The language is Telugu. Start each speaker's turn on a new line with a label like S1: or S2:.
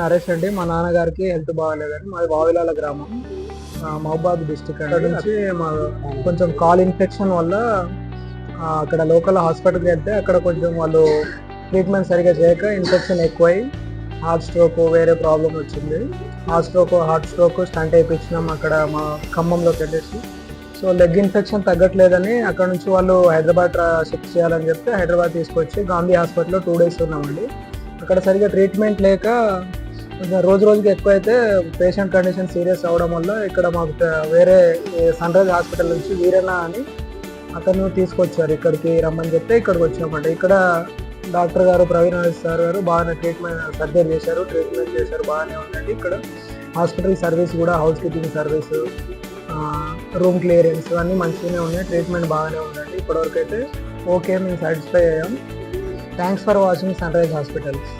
S1: నరేష్ అండి. మా నాన్నగారికి హెల్త్ బాగాలేదని మాది వావిలాల గ్రామం. మహబాద్ డిస్టిక్ అక్కడ నుంచి మా కొంచెం కాల్ ఇన్ఫెక్షన్ వల్ల అక్కడ లోకల్ హాస్పిటల్కి వెళ్తే అక్కడ కొంచెం వాళ్ళు ట్రీట్మెంట్ సరిగా చేయక ఇన్ఫెక్షన్ ఎక్కువై హార్ట్ స్ట్రోక్ వేరే ప్రాబ్లం వచ్చింది. Heart stroke heart stroke stent వేయించినాం అక్కడ మా ఖమ్మంలోకి వెళ్ళేసి సో లెగ్ ఇన్ఫెక్షన్ తగ్గట్లేదని అక్కడ నుంచి వాళ్ళు హైదరాబాద్ షిఫ్ట్ చేయాలని చెప్తే హైదరాబాద్ తీసుకొచ్చి గాంధీ హాస్పిటల్లో టూ డేస్ ఉన్నామండి. అక్కడ సరిగా ట్రీట్మెంట్ లేక రోజు రోజుకి ఎక్కువైతే పేషెంట్ కండిషన్ సీరియస్ అవడం వల్ల ఇక్కడ మాకు వేరే సన్ రైజ్ హాస్పిటల్ నుంచి వీరన్న అని అతను తీసుకొచ్చారు. ఇక్కడికి రమ్మని చెప్తే ఇక్కడికి వచ్చినామంటే. ఇక్కడ డాక్టర్ గారు ప్రవీణ్ సార్ గారు బాగానే ట్రీట్మెంట్ సర్జరీ చేశారు ట్రీట్మెంట్ చేశారు బాగానే ఉందండి. ఇక్కడ హాస్పిటల్ సర్వీస్ కూడా housekeeping service room clearance అన్నీ మంచిగానే ఉన్నాయి. ట్రీట్మెంట్ బాగానే ఉందండి. ఇప్పటివరకు అయితే ఓకే మేము సాటిస్ఫై అయ్యాం. Thanks for watching Sunrise Hospitals